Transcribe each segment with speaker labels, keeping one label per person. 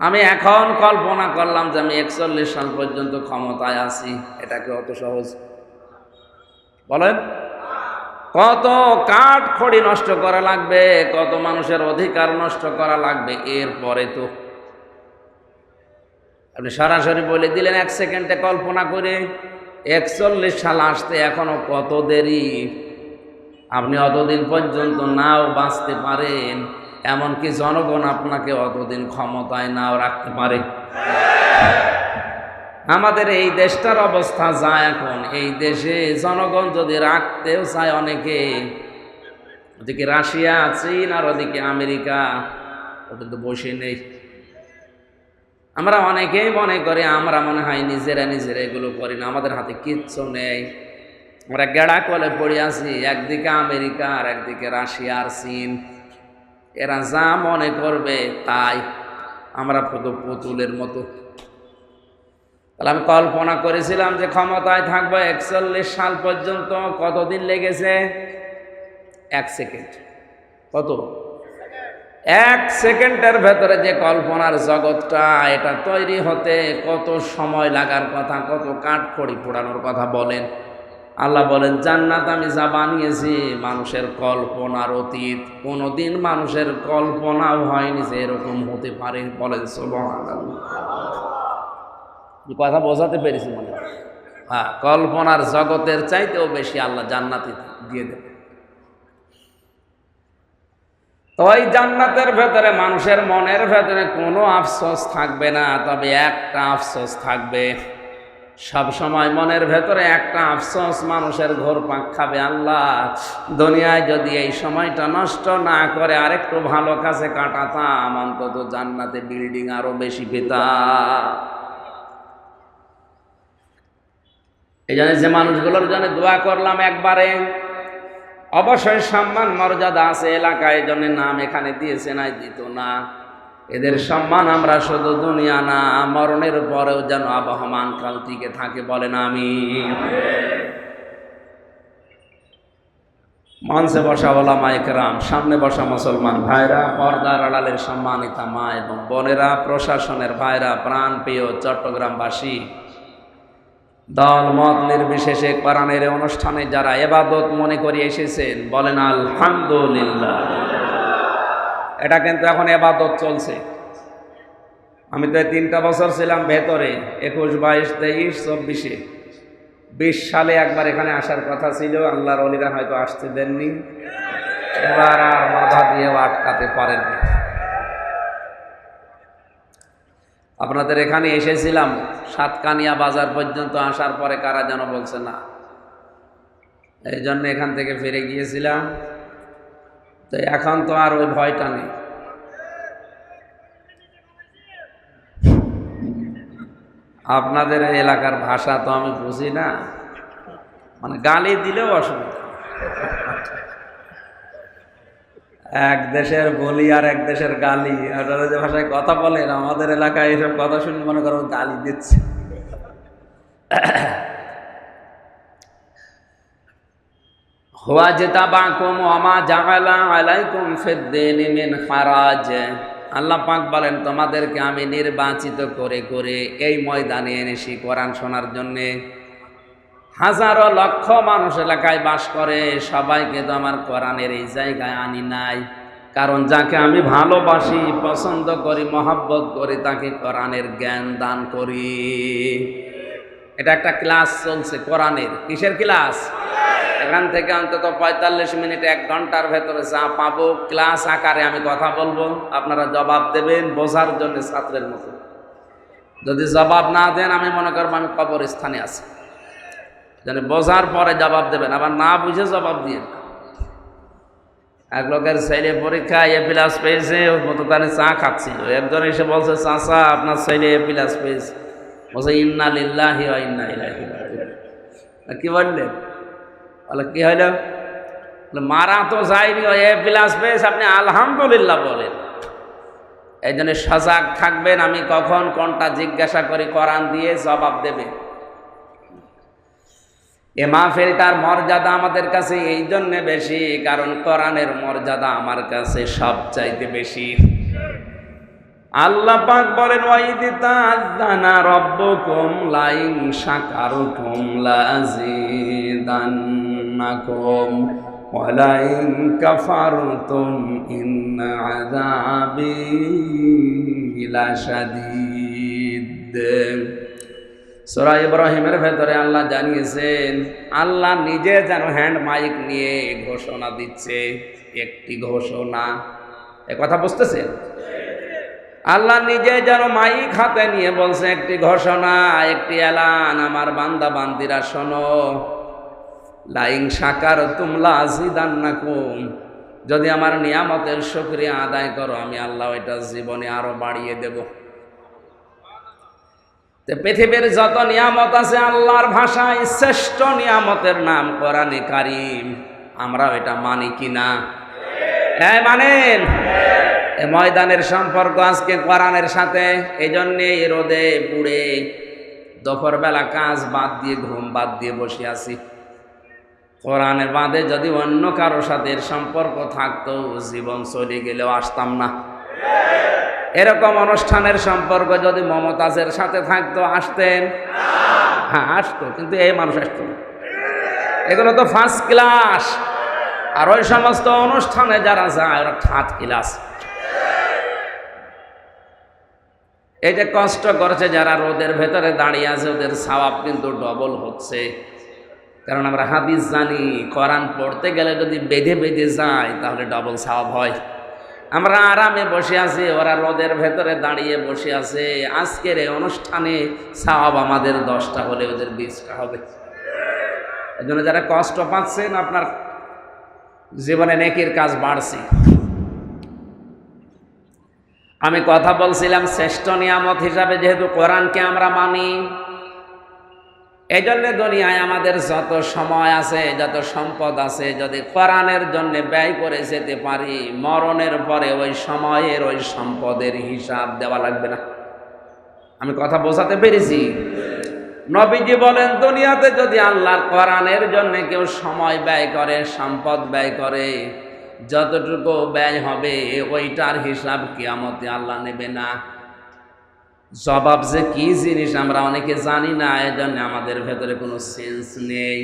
Speaker 1: আমি এখন কল্পনা করলাম যে আমি একচল্লিশ সাল পর্যন্ত ক্ষমতায় আছি। এটা কি অত সহজ। বলেন? কত কাঠ খড়ি নষ্ট করা লাগবে, কত মানুষের অধিকার নষ্ট করা লাগবে, এরপরে তো আপনি সরাসরি বলে দিলেন এক সেকেন্ডে কল্পনা করে, একচল্লিশ সাল আসতে এখনও কত দেরি? আপনি অতদিন পর্যন্ত নাও বাঁচতে পারেন। এমনকি জনগণ আপনাকে অতদিন ক্ষমতায় নাও রাখতে পারে। আমাদের এই দেশটার অবস্থা যা এখন, এই দেশে জনগণ যদি রাখতেও চায় অনেকে, ওদিকে রাশিয়া, চীন আর ওদিকে আমেরিকা ও তো বসে নেই। আমরা অনেকেই মনে করি, আমরা মনে হয় নিজেরা নিজেরা এগুলো করি না, আমাদের হাতে কিচ্ছু নেই। আমরা গেড়া কলে পড়ে আছি, একদিকে আমেরিকা আর একদিকে রাশিয়া আর চীন। এরা যা মনে করবে তাই আমরা পুতুলের মতো। তাহলে আমি কল্পনা করেছিলাম যে ক্ষমতায় থাকব একচল্লিশ সাল পর্যন্ত, কতদিন লেগেছে? এক সেকেন্ড। কত? এক সেকেন্ডের ভেতরে যে কল্পনার জগৎটা, এটা তৈরি হতে কত সময় লাগার কথা, কত কাঠ কাঠখড়ি পোড়ানোর কথা বলেন। আল্লাহ বলেন, জান্নাত আমি যা বানিয়েছি, মানুষের কল্পনার অতীত। কোনোদিন মানুষের কল্পনাও হয়নি যে এরকম হতে পারে। বলেন কথা বোঝাতে পেরেছি মনে হয়। কল্পনার জগতের চাইতেও বেশি আল্লাহ জান্নাতি দিয়ে দেবে তো ওই জান্নাতের ভেতরে মানুষের মনের ভেতরে কোনো আফসোস থাকবে না, তবে একটা আফসোস থাকবে। সব সময় মনের ভেতরে একটা আফসোস মানুষের ঘোর পাক খাবে, আল্লাহ। দুনিয়ায় যদি এই সময়টা নষ্ট না করে আরেকটু ভালো কাছে কাটাতাম, অন্তত জান্নাতে বিল্ডিং আরও বেশি পেতাম। এই জন্য যে মানুষগুলোর জন্য দোয়া করলাম একবারে। অবশ্যই সম্মান মর্যাদা আছে এলাকায় জন্য নাম এখানে দিয়েছে, নাই দিত না। এদের সম্মান আমরা শুধু দুনিয়া না, মরণের পরেও যেন আবহমান কাল টিকে থাকে বলেন আমি মঞ্চে বসা ওলামা একরাম সামনে বসা মুসলমান ভাইরা, পর্দার আড়ালের সম্মানিতা মা এবং বোনেরা, প্রশাসনের ভাইরা প্রাণ প্রিয় চট্টগ্রামবাসী, দল মত নির্বিশেষে কোরআনের অনুষ্ঠানে যারা এবাদত মনে করে এসেছেন, বলেন আলহামদুলিল্লাহ। এটা কিন্তু এখন এবাদত চলছে। আমি তো তিনটা বছর ছিলাম ভেতরে, একুশ, বাইশ, তেইশ, চব্বিশে। বিশ সালে একবার এখানে আসার কথা ছিল, আল্লাহর অলিরা হয়তো আসতে দেননি। এবার আর বাধা দিয়েও আটকাতে পারেননি। আপনাদের এখানে এসেছিলাম, সাতকানিয়া বাজার পর্যন্ত আসার পরে কারা যেন বলছে না। এই জন্য এখান থেকে ফিরে গিয়েছিলাম। তো এখন তো আর ওই ভয়টা নেই। আপনাদের এলাকার ভাষা তো আমি বুঝি না। মানে গালি দিলেও অসুবিধা। এক দেশের বলি আর এক দেশের গালি। আপনারা যে ভাষায় কথা বলেন, আমাদের এলাকায় এসব কথা শুনে মনে করো গালি দিচ্ছে। হুয়া যেতা বাকুম আমা জাগালা আলাইকুম ফেদ্দিন মিন হারাজ আল্লাহ পাক বলেন, তোমাদেরকে আমি নির্বাচিত করে করে এই ময়দানে এনেছি কোরআন শোনার জন্যে। হাজারো লক্ষ মানুষ এলাকায় বাস করে, সবাইকে তো আমার কোরআনের এই জায়গায় আনি নাই। কারণ যাকে আমি ভালোবাসি, পছন্দ করি, মহাব্বত করি, তাকে কোরআনের জ্ঞান দান করি। এটা একটা ক্লাস চলছে কোরআনের। কিসের ক্লাস? এখান থেকে অন্তত পঁয়তাল্লিশ মিনিট, এক ঘণ্টার ভেতরে যা পাবো, ক্লাস আকারে আমি কথা বলব। আপনারা জবাব দেবেন বোঝার জন্য ছাত্রের মতো। যদি জবাব না দেন, আমি মনে করব আমি কবর স্থানে আছি। যেন বোঝার পরে জবাব দেবেন, আবার না বুঝে জবাব দিয়ে এক লোকের ছেলে পরীক্ষা এ প্লাস পেয়েছে, ও দোকানে চা খাচ্ছিল একজন এসে বলছে, চাচা, আপনার ছেলে এ প্লাস পেয়েছে। বলছে, ইন্না লিল্লাহি ইন্না ইলাইহি কি বললেন? বলে, কি হইল? মারা তো যায়নি এ প্লাস পেয়েছে। আপনি আলহামদুলিল্লাহ বলেন। এই জন্য সজাগ থাকবেন, আমি কখন কোনটা জিজ্ঞাসা করি, কোরআন দিয়ে জবাব দেবে। এ মাহফিলটার মর্যাদা আমাদের কাছে এই জন্যে বেশি, কারণ কোরআনের মর্যাদা আমার কাছে সব চাইতে বেশি। আল্লাহ পাক বলেন, ওয়াইদি তাআযানা রাব্বুকুম লাইন শাকারতুম লাযিদান্নাকুম ওয়ালাইন কাফারতুম ইন্ন আযাবি লাশাদীদ সূরা ইব্রাহিমের ভেতরে আল্লাহ জানিয়েছেন, আল্লাহ নিজে যেন হ্যান্ড মাইক নিয়ে ঘোষণা দিচ্ছে, একটি ঘোষণা। এ কথা বুঝতেছেন? আল্লাহ নিজে যেন মাইক হাতে নিয়ে বলছে, একটি ঘোষণা, একটি এলান। আমার বান্দা বান্দিরা শোনো লাইং সাকার তুমলা আজিদান্নাকুম যদি আমার নিয়ামতের শুকরিয়া আদায় করো, আমি আল্লাহ এটা জীবনে আরও বাড়িয়ে দেব। পৃথিবীর যত নিয়ামত আছে, আল্লাহর ভাষায় শ্রেষ্ঠ নিয়ামতের নাম কোরআনে কারিম। আমরা এটা মানি কিনা? হ্যাঁ মানেন। ময়দানের সম্পর্ক আজকে কোরআনের সাথে এই জন্যে রোদে পুড়ে দুপুরবেলা কাজ বাদ দিয়ে, ঘুম বাদ দিয়ে বসে আছি। কোরআনের বাদে যদি অন্য কারোর সাথে সম্পর্ক থাকতো, জীবন চলে গেলেও আসতাম না। এরকম অনুষ্ঠানের সম্পর্ক যদি মমতাজের সাথে থাকতো, আসতেন? হ্যাঁ আসতো, কিন্তু এই মানুষ আসতো এগুলো তো ফার্স্ট ক্লাস আর ওই সমস্ত অনুষ্ঠানে যারা যায়, ওরা থার্ড ক্লাস এই যে কষ্ট করছে, যারা রোদের ভেতরে দাঁড়িয়ে আছে, ওদের সওয়াব কিন্তু ডবল হচ্ছে। কারণ আমরা হাদিস জানি, কোরআন পড়তে গেলে যদি বেঁধে বেঁধে যায়, তাহলে ডবল সওয়াব হয়। আমরা আরামে বসে আছি, ওরা রোদের ভেতরে দাঁড়িয়ে বসে আছে। আজকের এই অনুষ্ঠানে সওয়াব আমাদের দশটা হলে ওদের বিশটা হবে। এই জন্য যারা কষ্ট পাচ্ছেন, আপনার জীবনে নেকির কাজ বাড়ছে। আমি কথা বলছিলাম, শ্রেষ্ঠ নিয়ামত হিসাবে যেহেতু কোরআনকে আমরা মানি এই জন্য দুনিয়ায় আমাদের যত সময় আছে, যত সম্পদ আছে, যদি কোরআনের জন্য ব্যয় করে যেতে পারি, মরণের পরে ওই সময়ের ওই সম্পদের হিসাব দেওয়া লাগবে না। আমি কথা বোঝাতে পেরেছি? নবীজি বলেন, দুনিয়াতে যদি আল্লাহর কোরআনের জন্য কেউ সময় ব্যয় করে, সম্পদ ব্যয় করে, যতটুকু ব্যয় হবে, ওইটার হিসাব কিয়ামতে আল্লাহ নেবে না। জবাব যে কি জিনিস আমরা অনেকে জানি না, এজন্য আমাদের ভেতরে কোনো সেন্স নেই।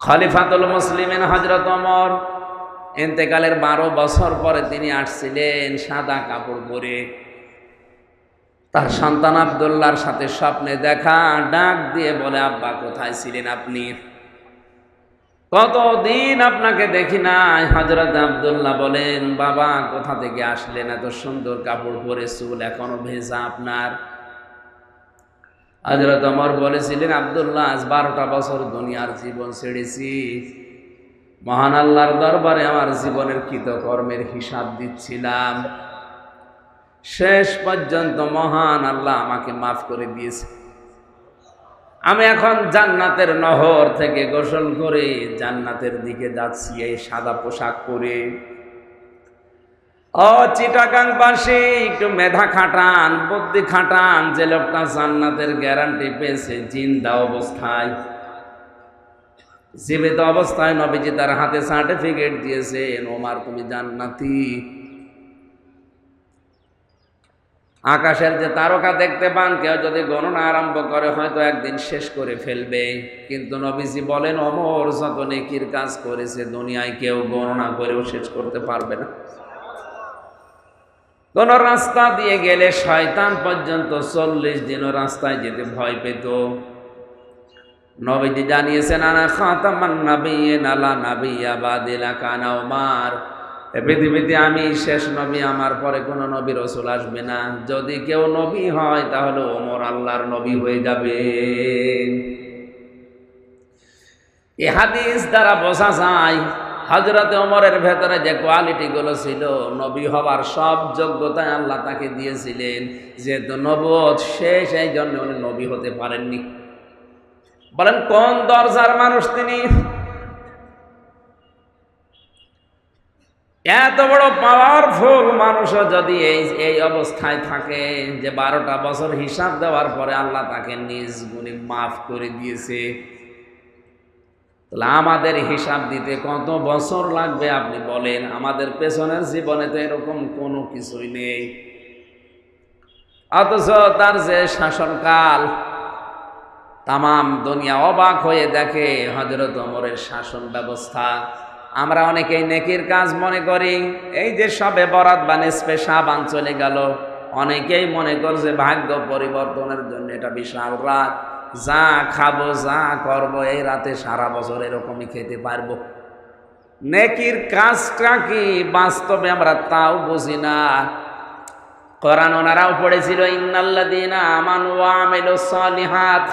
Speaker 1: খলিফাতুল মুসলিমেন হজরত অমর এতেকালের বারো বছর পরে তিনি আসছিলেন সাদা কাপড় পরে। তার সন্তান আবদুল্লার সাথে স্বপ্নে দেখা, ডাক দিয়ে বলে, আব্বা, কোথায় ছিলেন আপনি? কতদিন আপনাকে দেখি নাই? হজরত আবদুল্লাহ বলেন, বাবা, কোথা থেকে আসলেন? এত সুন্দর কাপড় পরে চুল এখনও ভেজা আপনার? হজরত অমর বলেছিলেন, আবদুল্লাহ, আজ বারোটা বছর দুনিয়ার জীবন ছেড়েছি। মহান আল্লাহর দরবারে আমার জীবনের কৃতকর্মের হিসাব দিচ্ছিলাম। শেষ পর্যন্ত মহান আল্লাহ আমাকে মাফ করে দিয়েছে। আমি এখন জান্নাতের নহর থেকে গোসল করে জান্নাতের দিকে যাচ্ছি, এই সাদা পোশাক পরে। ও চিটাগাং পাশে একটু মেধা খাটান, বুদ্ধি খাটান, যে লোকটা জান্নাতের গ্যারান্টি পেয়েছে, জিন্দা অবস্থায়। জীবিত অবস্থায় নবীজি তার হাতে সার্টিফিকেট দিয়েছেন, ওমার তুমি জান্নাতি। আকাশের যে তারকা দেখতে পান, কেউ যদি গণনা আরম্ভ করে, হয়তো একদিন শেষ করে ফেলবে। কিন্তু নবীজি বলেন, অমর যত নেকির কাজ করেছে, দুনিয়ায় কেউ গণনা করেও শেষ করতে পারবে না। কোন রাস্তা দিয়ে গেলে শয়তান পর্যন্ত চল্লিশ দিনও রাস্তায় যেতে ভয় পেত। নবীজি জানিয়েছেন, আনা খাতামান নাবিয়ে নালা নাবিয়া বাদিলা কানা ওমার। এ পৃথিবীতে আমি শেষ নবী, আমার পরে কোনো নবী রসুল আসবে না। যদি কেউ নবী হয়, তাহলে ওমর আল্লাহর নবী হয়ে যাবে। এ হাদিস দ্বারা বোঝা যায় হজরত ওমরের ভেতরে যে কোয়ালিটিগুলো ছিল, নবী হবার সব যোগ্যতায় আল্লাহ তাকে দিয়েছিলেন। যেহেতু নবদ শেষ, এই জন্য উনি নবী হতে পারেননি। বলেন, কোন দরজার মানুষ তিনি? এত বড় পাওয়ারফুল মানুষও যদি এই এই অবস্থায় থাকে যে বারোটা বছর হিসাব দেওয়ার পরে আল্লাহ তাকে নিজ গুণে মাফ করে দিয়েছে। তাহলে আমাদের হিসাব দিতে কত বছর লাগবে আপনি বলেন? আমাদের পেছনের জীবনে তো এরকম কোনো কিছুই নেই। অথচ তার যে শাসনকাল, তামাম দুনিয়া অবাক হয়ে দেখে হজরত অমরের শাসন ব্যবস্থা। আমরা অনেকেই নেকির কাজ মনে করি, এই যে সবে বরাত বা নেসপে সাবান চলে গেল, অনেকেই মনে করছে ভাগ্য পরিবর্তনের জন্য এটা বিশাল রাত। যা খাব, যা করব, এই রাতে সারা বছর এরকমই খেতে পারব। নেকির কাজটা কি? বাস্তবে আমরা তাও বুঝি না। কোরআন ওনারাও পড়েছিল ইন্নাল্লাদিনা আমান ওয়া আমিলুস সালিহাত।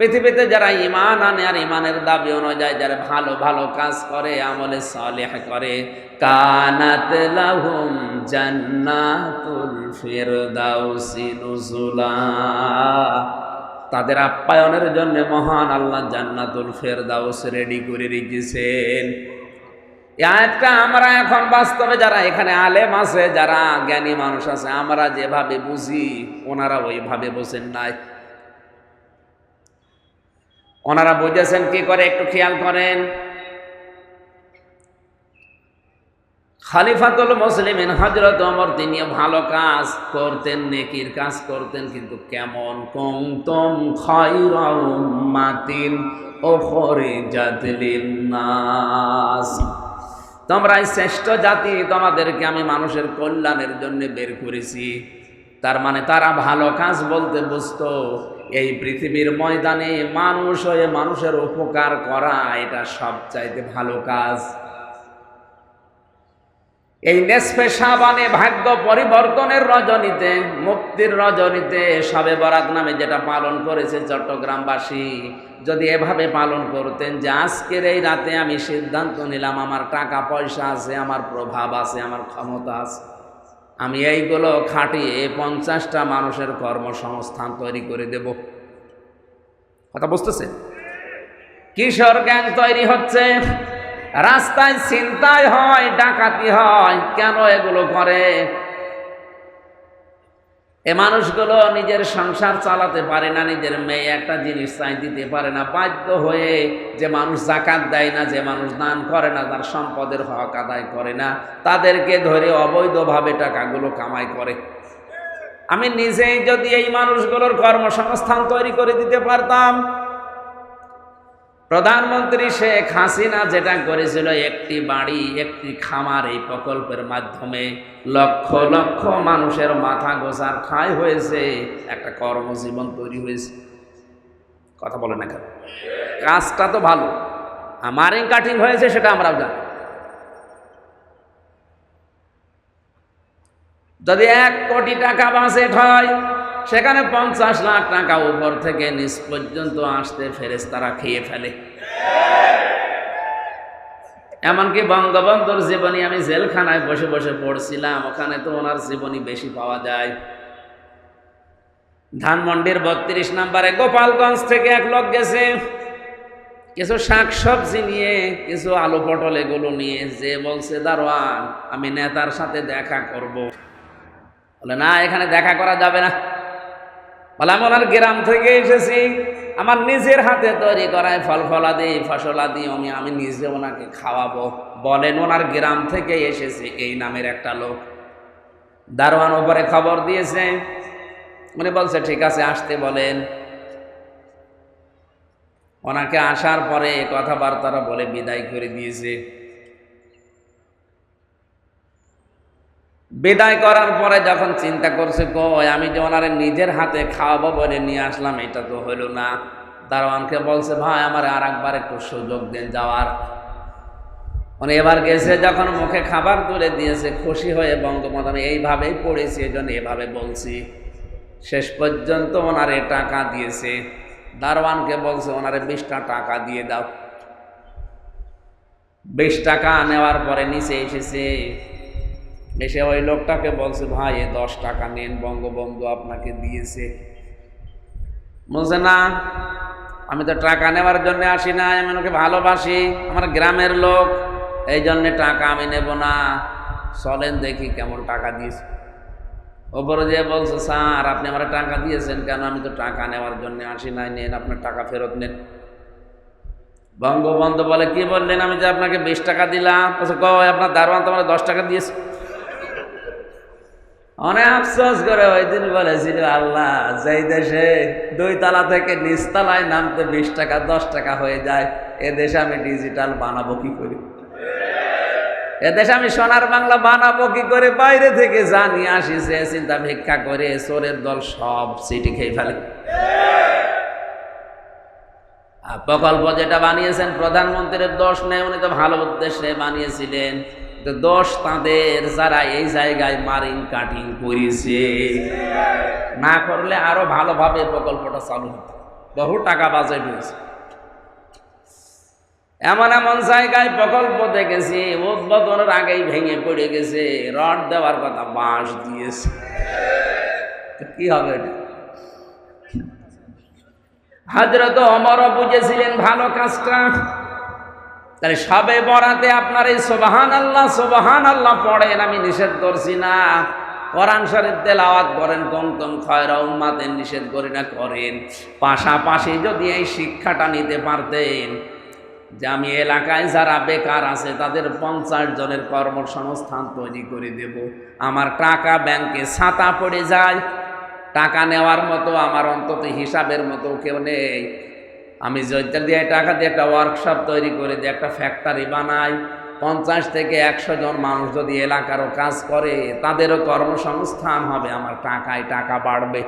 Speaker 1: পৃথিবীতে যারা ইমান আনে আর ইমানের দাবি অনুযায়ী যারা ভালো ভালো কাজ করে, আমলে সালেহ করে, কানাত লাহুম জান্নাতুল ফিরদাউসি নুজুলা। তাদের আপ্যায়নের জন্য মহান আল্লাহ জান্নাতুল ফেরদাউস রেডি করে রেখেছেন। আয়াতটা আমরা এখন বাস্তবে যারা এখানে আলেম আছে, যারা জ্ঞানী মানুষ আছে, আমরা যেভাবে বুঝি, ওনারা ওইভাবে বোঝেন নাই। ওনারা বুঝেছেন কি করে? একটু খেয়াল করেন। খালিফাতুল মুসলিমিন হজরত অমর তিনি ভালো কাজ করতেন, নেকির কাজ করতেন, কিন্তু কেমন কমতম খাইরাউম্মাতিন ওখরে জাতিলিন নাস তোমরাই শ্রেষ্ঠ জাতি, তোমাদেরকে আমি মানুষের কল্যাণের জন্য বের করেছি। তার মানে তারা ভালো কাজ বলতে বুঝতো। এই পৃথিবীর ময়দানে মানুষ হয়ে মানুষের উপকার করা, এটা সবচাইতে ভালো কাজ। এই নেসফে সাবানে ভাগ্য পরিবর্তনের রজনীতে, মুক্তির রজনীতে সবে বরাত নামে যেটা পালন করেছে চট্টগ্রামবাসী, যদি এভাবে পালন করতেন যে আজকের এই রাতে আমি সিদ্ধান্ত নিলাম, আমার টাকা পয়সা আছে, আমার প্রভাব আছে, আমার ক্ষমতা আছে। আমি এইগুলো খাটিয়ে পঞ্চাশটা মানুষের কর্মসংস্থান তৈরি করে দেব। কথা বুঝতেছে? কিশোর গ্যাং তৈরি হচ্ছে, রাস্তায় চিন্তায় হয়, ডাকাতি হয়, কেন এগুলো করে? এ মানুষগুলো নিজের সংসার চালাতে পারে না, নিজের মেয়ে একটা জিনিস চাই দিতে পারে না। বাধ্য হয়ে যে মানুষ জাকাত দেয় না, যে মানুষ দান করে না, তার সম্পদের হক আদায় করে না, তাদেরকে ধরে অবৈধভাবে টাকাগুলো কামাই করে। আমি নিজেই যদি এই মানুষগুলোর কর্মসংস্থান তৈরি করে দিতে পারতাম প্রধানমন্ত্রী শেখ হাসিনা যেটা করেছিল, একটি বাড়ি, একটি খামার এই প্রকল্পের মাধ্যমে লক্ষ লক্ষ মানুষের মাথা গোসার খাই হয়েছে, একটা কর্মজীবন তৈরি হয়েছে। কথা বলে না কেন? কাজটা তো ভালো। আমারিং কাটিং হয়েছে, সেটা আমরাও জানি। যদি এক কোটি টাকা বাজেট হয় সেখানে পঞ্চাশ লাখ টাকা উপর থেকে নিচ পর্যন্ত আসতে ফেরেস তারা খেয়ে ফেলে। এমনকি বঙ্গবন্ধুর জীবনী আমি জেলখানায় বসে বসে পড়ছিলাম, ওখানে তো ওনার জীবনী বেশি পাওয়া যায়। ধানমন্ডির বত্রিশ নাম্বারে গোপালগঞ্জ থেকে এক লোক গেছে। কিছু শাক সবজি নিয়ে, কিছু আলু পটল এগুলো নিয়ে, যে বলছে, দারোয়ান, আমি নেতার সাথে দেখা করব। বলে, না, এখানে দেখা করা যাবে না। বলে, আমি ওনার গ্রাম থেকে এসেছি। আমার নিজের হাতে তৈরি করায় ফল ফলাদি, ফসলাদি, আমি আমি নিজে ওনাকে খাওয়াবো। বলেন, ওনার গ্রাম থেকে এসেছে এই নামের একটা লোক। দারোয়ান ওপরে খবর দিয়েছে। উনি বলছে, ঠিক আছে, আসতে বলেন। ওনাকে আসার পরে কথাবার্তারা বলে বিদায় করে দিয়েছে। বিদায় করার পরে যখন চিন্তা করছে কয় আমি যে ওনারে নিজের হাতে খাওয়াবো বলে নিয়ে আসলাম, এটা তো হলো না। দারোয়ানকে বলছে, ভাই, আমার আর একবার একটু সুযোগ দেন যাওয়ার। উনি এবার গেছে, যখন মুখে খাবার তুলে দিয়েছে, খুশি হয়ে বঙ্গবন্ধু আমি এইভাবেই পড়েছি এই জন্য এভাবে বলছি। শেষ পর্যন্ত ওনারে টাকা দিয়েছে। দারোয়ানকে বলছে, ওনারে বিশটা টাকা দিয়ে দাও। বিশ টাকা নেওয়ার পরে নিচে এসেছে এসে ওই লোকটাকে বলছে, ভাই, এ দশ টাকা নেন, বঙ্গবন্ধু আপনাকে দিয়েছে। বলছে, না, আমি তো টাকা নেওয়ার জন্য আসি না আমি ওকে ভালোবাসি, আমার গ্রামের লোক, এই জন্যে টাকা আমি নেব না। চলেন দেখি কেমন টাকা দিয়েছে। ওপরে যে বলছে, স্যার, আপনি আমার টাকা দিয়েছেন কেন? আমি তো টাকা নেওয়ার জন্য আসি নাই, নেন, আপনার টাকা ফেরত নেন। বঙ্গবন্ধু বলে, কি বললেন? আমি যে আপনাকে বিশ টাকা দিলাম। কই, আপনার দারোয়ান তোমার দশ টাকা দিয়েছে। অনেক আফসোস করে ওই দিন বলেছিল, আল্লাহ, যেই দেশে দুই তালা থেকে নিচতলায় নামতে বিশ টাকা, দশ টাকা হয়ে যায়, এ দেশে আমি ডিজিটাল বানাবো কি করি? এ দেশে আমি সোনার বাংলা বানাবো কি করে? বাইরে থেকে জানি আসি, সে চিন্তা ভিক্ষা করে, চোরের দল সব সিটি খেয়ে ফেলে। প্রকল্প যেটা বানিয়েছেন, প্রধানমন্ত্রীর দোষ নেই, উনি তো ভালো উদ্দেশ্যে বানিয়েছিলেন। দোষ তাদের যারা এই জায়গায় মারিং কাটিং করেছে, না করলে আরও ভালোভাবে প্রকল্পটা চালু হতো। বহু টাকা বাজেট হয়েছে। এমন এমন জায়গায় প্রকল্প দেখেছি, উদ্বোধনের আগেই ভেঙে পড়ে গেছে, রড দেওয়ার কথা বাঁশ দিয়েছে। কি হবে এটা? হাজরত অমরও বুঝেছিলেন ভালো কাজটা। তাহলে সবে বরাতে আপনার এই সোবাহান আল্লাহ সোবাহান আল্লাহ পড়েন, আমি নিষেধ করছি না। কোরআন শরীফ তেলাওয়াত করেন কমতম খয়রা উম্মাতের নিষেধ করি না, করেন। পাশাপাশি যদি এই শিক্ষাটা নিতে পারতেন, যে আমি এলাকায় যারা বেকার আছে, তাদের পঞ্চাশ জনের কর্মসংস্থান তৈরি করে দেব। আমার টাকা ব্যাংকে ছাতা পড়ে যায়, টাকা নেওয়ার মতো, আমার অন্তত হিসাবের মতো কেউ নেই। আমি জয়তার দিয়ে টাকা দিয়ে একটা ওয়ার্কশপ তৈরি করে দিয়ে একটা ফ্যাক্টরি বানাই। পঞ্চাশ থেকে একশো জন মানুষ যদি এলাকারও কাজ করে, তাদেরও কর্মসংস্থান হবে, আমার টাকায় টাকা বাড়বে।